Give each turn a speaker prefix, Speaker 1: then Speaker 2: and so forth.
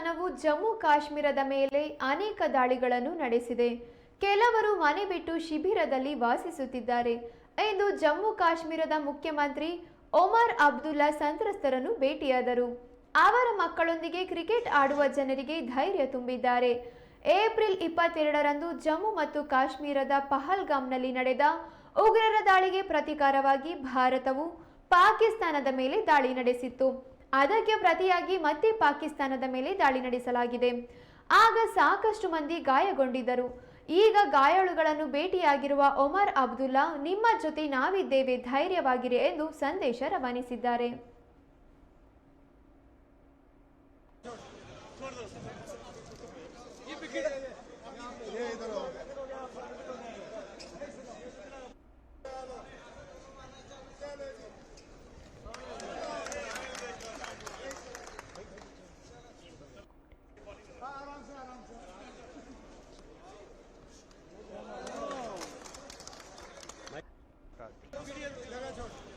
Speaker 1: ಪಾಕಿಸ್ತಾನವು ಜಮ್ಮು ಕಾಶ್ಮೀರದ ಮೇಲೆ ಅನೇಕ ದಾಳಿಗಳನ್ನು ನಡೆಸಿದೆ. ಕೆಲವರು ಮನೆ ಬಿಟ್ಟು ಶಿಬಿರದಲ್ಲಿ ವಾಸಿಸುತ್ತಿದ್ದಾರೆ ಎಂದು ಜಮ್ಮು ಕಾಶ್ಮೀರದ ಮುಖ್ಯಮಂತ್ರಿ ಒಮರ್ ಅಬ್ದುಲ್ಲಾ ಸಂತ್ರಸ್ತರನ್ನು ಭೇಟಿಯಾದರು. ಅವರ ಮಕ್ಕಳೊಂದಿಗೆ ಕ್ರಿಕೆಟ್ ಆಡುವ ಜನರಿಗೆ ಧೈರ್ಯ ತುಂಬಿದ್ದಾರೆ. ಏಪ್ರಿಲ್ ಇಪ್ಪತ್ತೆರಡರಂದು ಜಮ್ಮು ಮತ್ತು ಕಾಶ್ಮೀರದ ಪಹಲ್ಗಾಮ್ನಲ್ಲಿ ನಡೆದ ಉಗ್ರರ ದಾಳಿಗೆ ಪ್ರತೀಕಾರವಾಗಿ ಭಾರತವು ಪಾಕಿಸ್ತಾನದ ಮೇಲೆ ದಾಳಿ ನಡೆಸಿತ್ತು. ಅದಕ್ಕೆ ಪ್ರತಿಯಾಗಿ ಮತ್ತೆ ಪಾಕಿಸ್ತಾನದ ಮೇಲೆ ದಾಳಿ ನಡೆಸಲಾಗಿದೆ. ಆಗ ಸಾಕಷ್ಟು ಮಂದಿ ಗಾಯಗೊಂಡಿದ್ದರು. ಈಗ ಗಾಯಾಳುಗಳನ್ನು ಭೇಟಿಯಾಗಿರುವ ಒಮರ್ ಅಬ್ದುಲ್ಲಾ, ನಿಮ್ಮ ಜೊತೆ ನಾವಿದ್ದೇವೆ ಧೈರ್ಯವಾಗಿರಿ ಎಂದು ಸಂದೇಶ ರವಾನಿಸಿದ್ದಾರೆ. Gracias.